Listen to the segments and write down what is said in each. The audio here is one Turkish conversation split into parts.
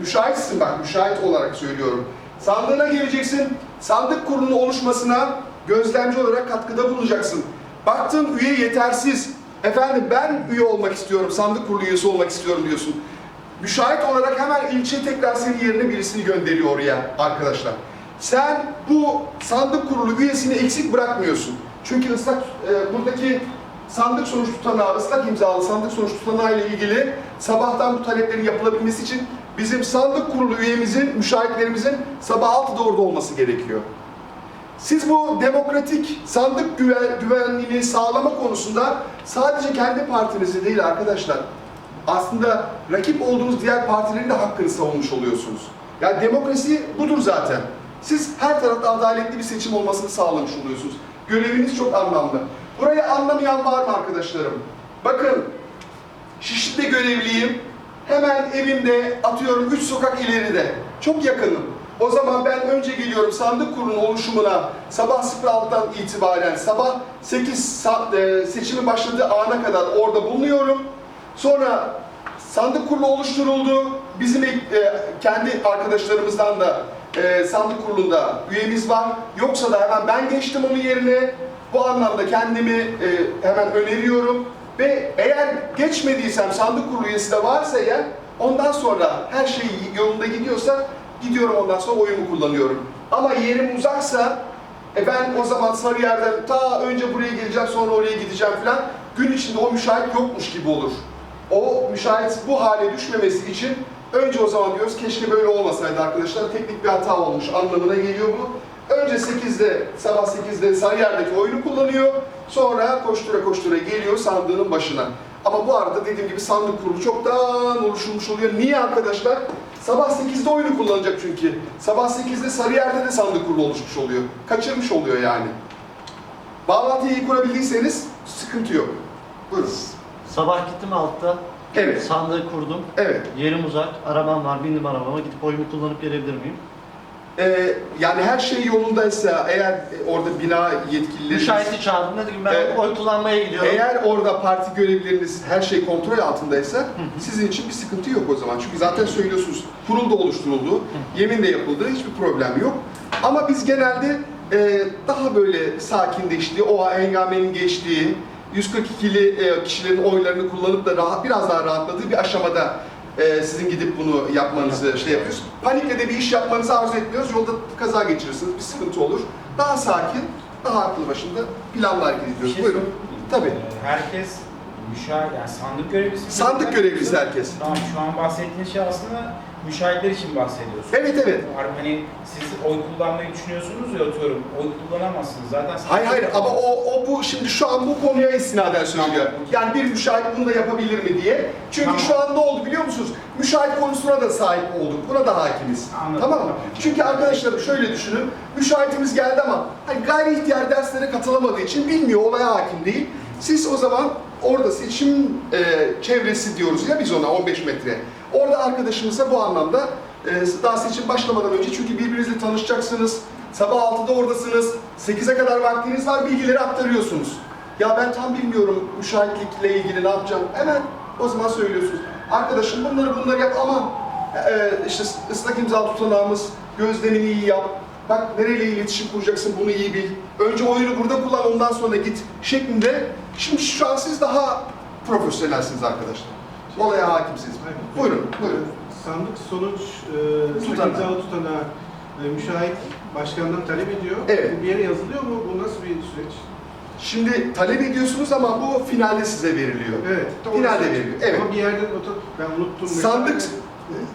Müşahitsin bak, müşahit olarak söylüyorum. Sandığına geleceksin, sandık kurulunun oluşmasına gözlemci olarak katkıda bulunacaksın. Baktın üye yetersiz, efendim ben üye olmak istiyorum, sandık kurulu üyesi olmak istiyorum diyorsun. Müşahit olarak hemen ilçe tekrar senin yerine birisini gönderiyor oraya arkadaşlar. Sen bu sandık kurulu üyesini eksik bırakmıyorsun. Çünkü ıslak, e, buradaki sandık sonuç tutanağı, ıslak imzalı sandık sonuç tutanağı ile ilgili sabahtan bu taleplerin yapılabilmesi için bizim sandık kurulu üyemizin, müşahitlerimizin sabah 6'da orada olması gerekiyor. Siz bu demokratik sandık güven, güvenliğini sağlama konusunda sadece kendi partinizi değil arkadaşlar, aslında rakip olduğunuz diğer partilerin de hakkını savunmuş oluyorsunuz. Yani demokrasi budur zaten. Siz her tarafta adaletli bir seçim olmasını sağlamış oluyorsunuz. Göreviniz çok anlamlı. Burayı anlamayan var mı arkadaşlarım? Bakın, Şişli'de görevliyim. Hemen evimde atıyorum 3 sokak ileride. Çok yakınım. O zaman ben önce geliyorum sandık kurulunun oluşumuna sabah 06'dan itibaren sabah 8 saat e, seçimin başladığı ana kadar orada bulunuyorum. Sonra sandık kurulu oluşturuldu. Bizim e, kendi arkadaşlarımızdan da e, sandık kurulunda üyemiz var. Yoksa da hemen ben geçtim onun yerine. Bu anlamda kendimi e, hemen öneriyorum. Ve eğer geçmediysem sandık kurulu üyesi de varsa eğer ondan sonra her şey yolunda gidiyorsa gidiyorum ondan sonra oyumu kullanıyorum. Ama yerim uzaksa e ben o zaman Sarıyer'den ta önce buraya geleceğim sonra oraya gideceğim falan gün içinde o müşahit yokmuş gibi olur. O müşahit bu hale düşmemesi için önce o zaman diyoruz keşke böyle olmasaydı arkadaşlar teknik bir hata olmuş anlamına geliyor bu. Önce 8'de, sabah 8'de Sarıyer'deki oyunu kullanıyor. Sonra koştura koştura geliyor sandığının başına. Ama bu arada dediğim gibi sandık kurulu çoktan oluşulmuş oluyor. Niye arkadaşlar? Sabah 8'de oyunu kullanacak çünkü. Sabah 8'de Sarıyer'de de sandık kurulu oluşmuş oluyor. Kaçırmış oluyor yani. Bağlantıyı iyi kurabildiyseniz sıkıntı yok. Buyurun. Sabah gittim altta. Evet. Sandığı kurdum. Evet. Yerim uzak. Arabam var. Bindim arabama. Gidip oyumu kullanıp gelebilir miyim? Ee, yani her şey yolundaysa eğer orada bina yetkilileri... Müşahiti çağırdım. Dedi ki ben Evet. oy kullanmaya gidiyorum. Eğer orada parti görevlileriniz her şey kontrol altındaysa sizin için bir sıkıntı yok o zaman. Çünkü zaten söylüyorsunuz kurul da oluşturuldu, yemin de yapıldı, hiçbir problem yok. Ama biz genelde e, daha böyle sakinleştiği, o hengamenin geçtiği, 142'li e, kişilerin oylarını kullanıp da rahat, biraz daha rahatladığı bir aşamada e, sizin gidip bunu yapmanızı şey yapıyoruz. Panikle de bir iş yapmanızı arzu etmiyoruz. Yolda kaza geçirirsiniz, bir sıkıntı olur. Daha sakin, daha aklı başında planlar gidiyoruz. şey Buyurun. Tabii. Ee, Herkes müşahit, yani sandık görevlisi. Sandık görevlisi herkes. Tamam, şu an bahsettiğiniz şey aslında müşahitler için bahsediyorsunuz. Evet evet. Hani siz oy kullanmayı düşünüyorsunuz ya atıyorum, oy kullanamazsınız zaten. Hayır hayır ama o, o şimdi şu an bu konuya istinaden söylüyor. Yani bir müşahit bunu da yapabilir mi diye. Çünkü Tamam. şu an ne oldu biliyor musunuz? Müşahit konusuna da sahip olduk. Buna da hakimiz. Anladım. Tamam mı? Çünkü arkadaşlarım şöyle düşünün. Müşahitimiz geldi ama hani gayri ihtiyar derslere katılamadığı için bilmiyor, olaya hakim değil. Siz o zaman orada seçim e, çevresi diyoruz ya biz ona 15 metre. Orada arkadaşınıza bu anlamda e, daha seçim başlamadan önce çünkü birbirinizle tanışacaksınız. Sabah 6'da oradasınız. 8'e kadar vaktiniz var. Bilgileri aktarıyorsunuz. Ya ben tam bilmiyorum müşahitlikle ilgili ne yapacağım. Hemen o zaman söylüyorsunuz. Arkadaşım bunları bunları yap ama e, işte ıslak imza tutanağımız gözlemini iyi yap. Bak nereyle iletişim kuracaksın bunu iyi bil. Önce oyunu burada kullan ondan sonra git şeklinde. Şimdi şu an siz daha profesyonelsiniz arkadaşlar. Olaya hakimsiniz. Buyurun, buyurun. Sandık sonuç e, Tutanağı. imzalı tutanağı e, müşahit başkandan talep ediyor. Evet. Bu bir yere yazılıyor mu? Bu nasıl bir süreç? Şimdi talep ediyorsunuz ama bu finalde size veriliyor. Evet. doğru Finalde süreç. veriliyor. Evet. Ama bir yerden ben unuttum. Sandık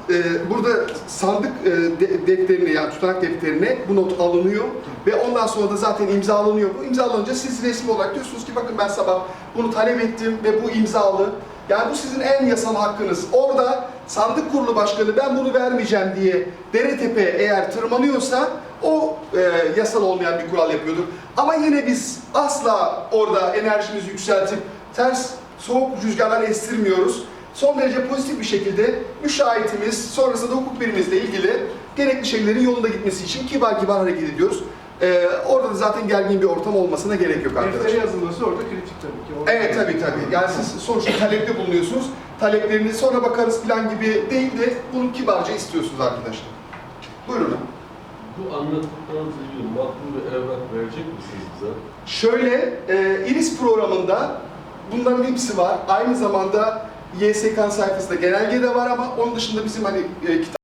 e, burada sandık e, de- defterine yani tutanak defterine bu not alınıyor ve ondan sonra da zaten imzalanıyor. Bu imzalanınca siz resmi olarak diyorsunuz ki bakın ben sabah bunu talep ettim ve bu imzalı. Yani bu sizin en yasal hakkınız. Orada sandık kurulu başkanı ben bunu vermeyeceğim diye dere tepe eğer tırmanıyorsa o e, yasal olmayan bir kural yapıyordur. Ama yine biz asla orada enerjimizi yükseltip ters soğuk rüzgarlar estirmiyoruz son derece pozitif bir şekilde müşahitimiz, sonrasında hukuk birimimizle ilgili gerekli şeylerin yolunda gitmesi için kibar kibar hareket ediyoruz. Ee, orada da zaten gergin bir ortam olmasına gerek yok arkadaşlar. Deftere yazılması orada kritik tabii ki. Orada- Evet tabii tabii. Yani siz sonuçta talepte bulunuyorsunuz. Taleplerinizi sonra bakarız falan gibi değil de bunu kibarca istiyorsunuz arkadaşlar. Buyurun. Bu anlattıklarınızla ilgili makbul bir evrak verecek misiniz bize? Şöyle, e, İRIS programında bunların hepsi var. Aynı zamanda YSK sayfasında genelge de var ama onun dışında bizim hani e, kitap